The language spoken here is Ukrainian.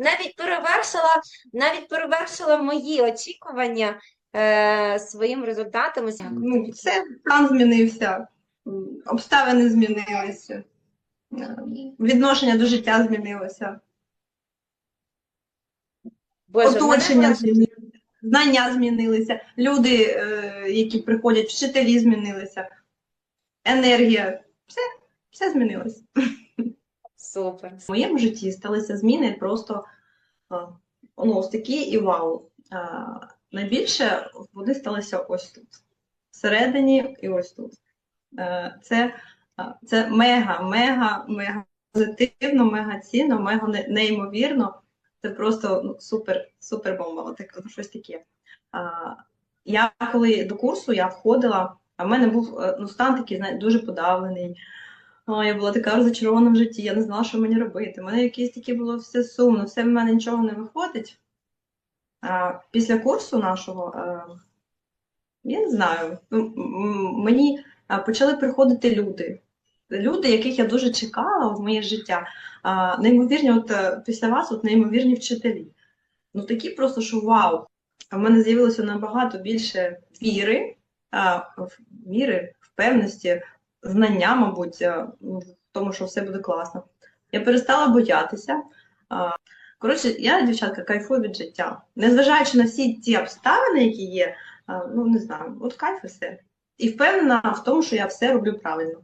навіть перевершила, навіть перевершила мої очікування е, своїм результатами. Ну, все, план змінився, обставини змінилися, е, відношення до життя змінилося, Боже, оточення змінилося, знання змінилися, люди, е, які приходять, вчителі змінилися, енергія, все, все змінилося. Супер. В моєму житті сталися зміни просто а, ну, ось такі і вау. Найбільше вони сталися ось тут, всередині і ось тут. Е, Це, це мега, мега, мега позитивно, мега цінно, мега неймовірно. Це просто ну, супер, супер бомба, так, ну, щось таке. Я коли до курсу я входила, а в мене був е, ну, стан такий, знаєте, дуже подавлений. Я була така розочарована в житті, я не знала, що мені робити. У мене якесь таке було все сумно, все в мене нічого не виходить. Після курсу нашого, е, я не знаю, м- мені почали приходити люди. Люди, яких я дуже чекала в моє життя. Неймовірні, от е, після вас, от неймовірні вчителі. Ну такі просто, що вау! В мене з'явилося набагато більше віри, віри, впевненості, знання, мабуть, е, в тому, що все буде класно. Я перестала боятися. Коротше, я, дівчатка, кайфую від життя. Незважаючи на всі ті обставини, які є, ну не знаю, от кайф і все. І впевнена в тому, що я все роблю правильно.